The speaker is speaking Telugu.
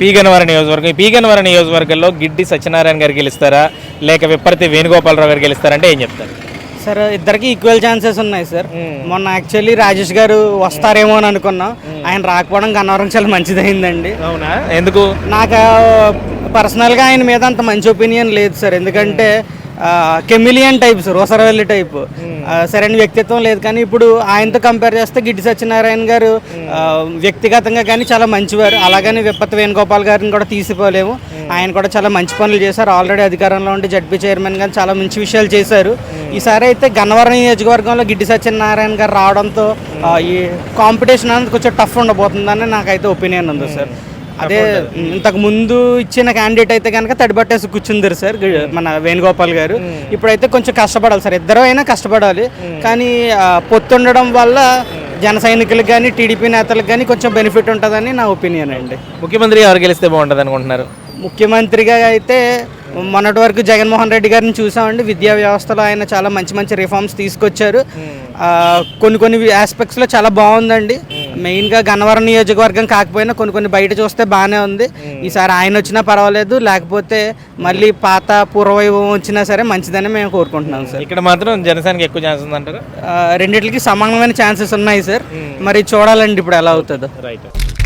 పీగనవరం నియోజకవర్గం ఈ పీగనవరం నియోజకవర్గంలో గిడ్డి సత్యనారాయణ గారు గెలుస్తారా? లేక విప్పర్తి వేణుగోపాలరావు గారు గెలుస్తారంటే ఏం చెప్తారు? సార్ ఇద్దరికి ఈక్వల్ ఛాన్సెస్ ఉన్నాయి సార్. మొన్న యాక్చువల్లీ రాజేష్ గారు వస్తారేమో అని అనుకున్నాం. ఆయన రాకపోవడం గన్నవరం చాలా మంచిదైందండి. అవునా? ఎందుకు? నాకు పర్సనల్గా ఆయన మీద అంత మంచి ఒపీనియన్ లేదు సార్. ఎందుకంటే కెమిలియన్ టైప్ సార్ ఓసరవల్లి టైప్. సరైన వ్యక్తిత్వం లేదు కానీ ఇప్పుడు ఆయనతో కంపేర్ చేస్తే గిడ్డి సత్యనారాయణ గారు ఆ, వ్యక్తిగతంగా కానీ చాలా మంచివారు. అలాగని విప్పత్తి వేణుగోపాల్ గారిని కూడా తీసిపోలేము. ఆయన కూడా చాలా మంచి పనులు చేశారు. ఆల్రెడీ అధికారంలో ఉండి జడ్పీ చైర్మన్ గారు చాలా మంచి విషయాలు చేశారు. ఈసారి అయితే గన్నవరం నియోజకవర్గంలో గిడ్డి సత్యనారాయణ గారు రావడంతో ఈ కాంపిటీషన్ అనేది కొంచెం టఫ్ ఉండబోతుందని నాకైతే ఒపీనియన్ ఉంది సార్ అదే ఇంతకు ముందు ఇచ్చిన క్యాండిడేట్ అయితే కనుక తడిబట్టేసి కూర్చుందరు సార్ గి- మన వేణుగోపాల్ గారు. ఇప్పుడైతే కొంచెం కష్టపడాలి సార్ ఇద్దరు అయినా కష్టపడాలి. కానీ ఆ, పొత్తు ఉండడం వల్ల జన సైనికులకు కానీ టీడీపీ నేతలకు కానీ కొంచెం బెనిఫిట్ ఉంటుందని నా ఒపీనియన్ అండి. ముఖ్యమంత్రి ఎవరు గెలిస్తే బాగుంటుంది అనుకుంటున్నారు. ముఖ్యమంత్రిగా అయితే మొన్నటి వరకు జగన్మోహన్ రెడ్డి గారిని చూసామండి. విద్యా వ్యవస్థలో ఆయన చాలా మంచి మంచి రిఫార్మ్స్ తీసుకొచ్చారు. కొన్ని కొన్ని ఆస్పెక్ట్స్లో చాలా బాగుందండి. మెయిన్గా గన్నవరం నియోజకవర్గం కాకపోయినా కొన్ని కొన్ని బయట చూస్తే బాగానే ఉంది. ఈసారి ఆయన వచ్చినా పర్వాలేదు లేకపోతే మళ్ళీ పాత పూర్వవైభవం వచ్చినా సరే మంచిదని మేము కోరుకుంటున్నాం సార్. ఇక్కడ మాత్రం జనసేనకి ఎక్కువ ఛాన్స్ ఉందంటారు? ఆ, రెండిట్లకి సమానమైన ఛాన్సెస్ ఉన్నాయి సార్. మరి చూడాలండి ఇప్పుడు ఎలా అవుతుందో. రైట్